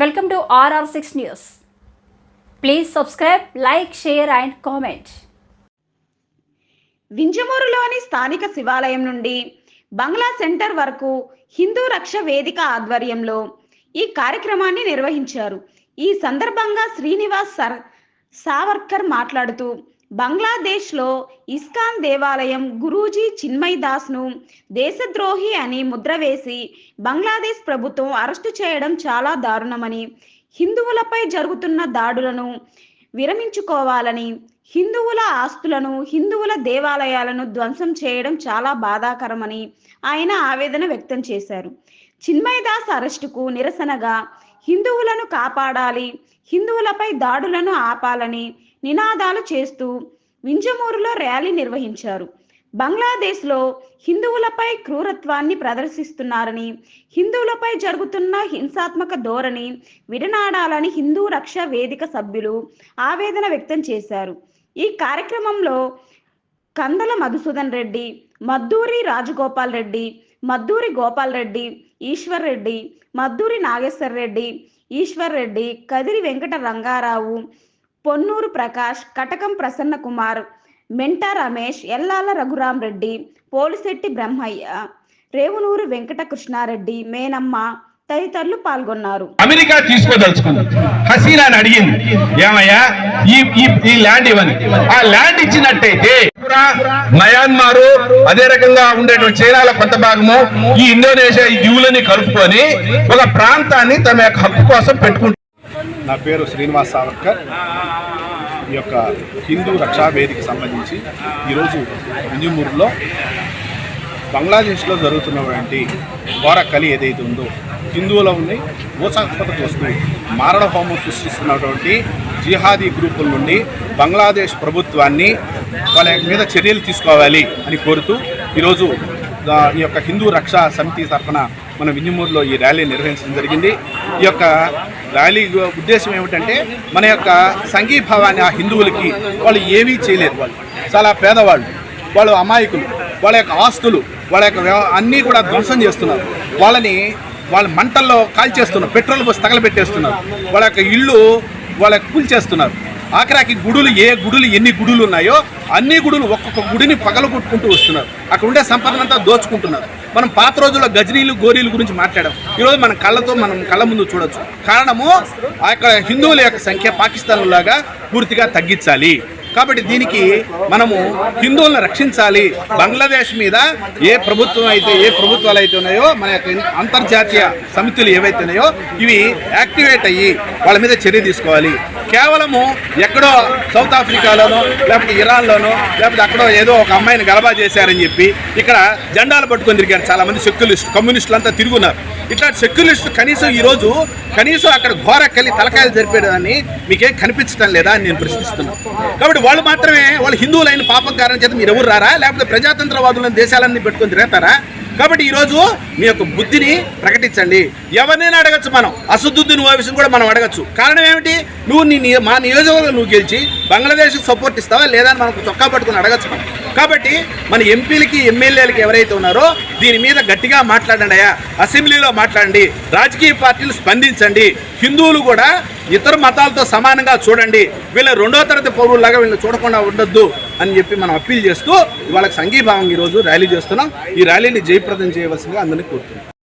Welcome to RR six news please subscribe like share and comment వింజమూరులోని స్థానిక శివాలయం నుండి బంగ్లా centre వరకు హిందూ రక్ష వేదిక ఆధ్వర్యంలో ఈ కార్యక్రమాన్ని నిర్వహించారు. ఈ సందర్భంగా శ్రీనివాస్ సర్ సావర్కర్ మాట్లాడుతూ బంగ్లాదేశ్లో ఇస్కాన్ దేవాలయం గురూజీ చిన్మయ్ దాస్ను దేశద్రోహి అని ముద్ర వేసి బంగ్లాదేశ్ ప్రభుత్వం అరెస్టు చేయడం చాలా దారుణమని హిందువులపై జరుగుతున్న దాడులను విరమించుకోవాలని హిందువుల ఆస్తులను హిందువుల దేవాలయాలను ధ్వంసం చేయడం చాలా బాధాకరమని ఆయన ఆవేదన వ్యక్తం చేశారు. చిన్మయదాస్ అరెస్టుకు నిరసనగా హిందువులను కాపాడాలి హిందువులపై దాడులను ఆపాలని నినాదాలు చేస్తూ వింజమూరులో ర్యాలీ నిర్వహించారు. బంగ్లాదేశ్లో హిందువులపై క్రూరత్వాన్ని ప్రదర్శిస్తున్నారని హిందువులపై జరుగుతున్న హింసాత్మక ధోరణి విడనాడాలని హిందూ రక్ష వేదిక సభ్యులు ఆవేదన వ్యక్తం చేశారు. ఈ కార్యక్రమంలో కందల మధుసూదన్ రెడ్డి మద్దూరి రాజగోపాల్ రెడ్డి మద్దూరి గోపాల్ రెడ్డి ఈశ్వర్ రెడ్డి మద్దూరి నాగేశ్వర్ రెడ్డి ఈశ్వర్ రెడ్డి కదిరి వెంకట రంగారావు పొన్నూరు ప్రకాష్ కటకం ప్రసన్న కుమార్ మెంటా రమేష్ ఎల్లాల రఘురాం రెడ్డి పోలిశెట్టి బ్రహ్మయ్య రేవునూరు వెంకట కృష్ణారెడ్డి మేనమ్మ తదితరులు పాల్గొన్నారు. అమెరికా తీసుకోదలుచుకుంది. హసీనాని అడిగింది. ఏమయ్యా? ఈ ఈ ల్యాండ్ ఇవ్వని. ఆ ల్యాండ్ ఇచ్చినట్టయితే మయాన్మారు అదే రకంగా ఉండేటువంటి చైనాల కొంత భాగము ఈ ఇండోనేషియా ఈ దీవులని కలుపుకొని ఒక ప్రాంతాన్ని తమ యొక్క హక్కు కోసం పెట్టుకుంటారు నా పేరు శ్రీనివాస్ సావర్కర్. ఈ యొక్క హిందూ రక్షా వేదికకి సంబంధించి ఈరోజు ఇంజమూరులో బంగ్లాదేశ్లో జరుగుతున్నటువంటి ఘోర కలి ఏదైతే ఉందో హిందువులని ఊసాత్మక చూస్తూ మారణ హోమం సృష్టిస్తున్నటువంటి జిహాదీ గ్రూపుల నుండి బంగ్లాదేశ్ ప్రభుత్వాన్ని వాళ్ళ మీద చర్యలు తీసుకోవాలి అని కోరుతూ ఈరోజు ఈ యొక్క హిందూ రక్షా సమితి తరఫున మన వింజమూరులో ఈ ర్యాలీ నిర్వహించడం జరిగింది. ఈ యొక్క ర్యాలీ ఉద్దేశం ఏమిటంటే మన యొక్క సంఘీభావాన్ని ఆ హిందువులకి వాళ్ళు ఏమీ చేయలేదు వాళ్ళు. చాలా పేదవాళ్ళు వాళ్ళు అమాయకులు వాళ్ళ యొక్క ఆస్తులు వాళ్ళ యొక్క అన్నీ కూడా ధ్వంసం చేస్తున్నారు. వాళ్ళని వాళ్ళ మంటల్లో కాల్చేస్తున్నారు పెట్రోల్ పోసి తగలబెట్టేస్తున్నారు. వాళ్ళ యొక్క ఇళ్ళు వాళ్ళ కూల్చేస్తున్నారు. ఆఖరాకి గుడులు ఏ గుడులు ఎన్ని గుడులు ఉన్నాయో అన్ని గుడులు ఒక్కొక్క గుడిని పగలగొట్టుకుంటూ వస్తున్నారు. అక్కడ ఉండే సంపదన అంతా దోచుకుంటున్నారు. మనం పాత రోజుల్లో గజనీలు గోరీలు గురించి మాట్లాడాం. ఈరోజు మన కళ్ళతో మనం కళ్ళ ముందు చూడొచ్చు. కారణము ఆ యొక్క హిందువుల యొక్క సంఖ్య పాకిస్తాన్ లాగా పూర్తిగా తగ్గించాలి. కాబట్టి దీనికి మనము హిందువులను రక్షించాలి. బంగ్లాదేశ్ మీద ఏ ప్రభుత్వం అయితే ఏ ప్రభుత్వాలు అయితే ఉన్నాయో మన యొక్క అంతర్జాతీయ సమితులు ఏవైతే ఉన్నాయో ఇవి యాక్టివేట్ అయ్యి వాళ్ళ మీద చర్య తీసుకోవాలి. కేవలము ఎక్కడో సౌత్ ఆఫ్రికాలోనో లేకపోతే ఇరాన్లోనో లేకపోతే అక్కడో ఏదో ఒక అమ్మాయిని గలబా చేశారని చెప్పి ఇక్కడ జెండాలు పట్టుకొని తిరిగారు చాలా మంది సెక్యులిస్ట్ కమ్యూనిస్టులు అంతా తిరుగున్నారు. ఇట్లా సెక్యులిస్ట్ కనీసం ఈరోజు కనీసం అక్కడ ఘోర తలకాయలు జరిపేదాన్ని మీకేం కనిపించడం లేదా అని నేను ప్రశ్నిస్తున్నాను. కాబట్టి వాళ్ళు మాత్రమే వాళ్ళు హిందువులైన పాపం కారణం చేత మీరు ఎవరు రారా? లేకపోతే ప్రజాతంత్రవాదులను దేశాలన్నీ పెట్టుకొని తిరగతారా కాబట్టి ఈరోజు మీ యొక్క బుద్ధిని ప్రకటించండి. ఎవరినైనా అడగచ్చు మనం. అసదుద్దీన్ ఓవైసీని కూడా మనం అడగచ్చు. కారణం ఏమిటి? నువ్వు నీ మా నియోజకవర్గం నువ్వు గెలిచి బంగ్లాదేశ్కి సపోర్ట్ ఇస్తావా? లేదా అని మనకు చొక్కా పట్టుకుని అడగచ్చు మనం. కాబట్టి మన ఎంపీలకి ఎమ్మెల్యేలకి ఎవరైతే ఉన్నారో దీని మీద గట్టిగా మాట్లాడండి అయ్యా. అసెంబ్లీలో మాట్లాడండి. రాజకీయ పార్టీలు స్పందించండి. హిందువులు కూడా ఇతర మతాలతో సమానంగా చూడండి. వీళ్ళ రెండో తరగతి పౌరులాగా వీళ్ళని చూడకుండా ఉండొద్దు అని చెప్పి మనం అప్పీల్ చేస్తూ వాళ్ళకి సంఘీభావం ఈరోజు ర్యాలీ చేస్తున్నాం. ఈ ర్యాలీని జయప్రదం చేయవలసిందిగా అందరినీ కోరుతున్నాం.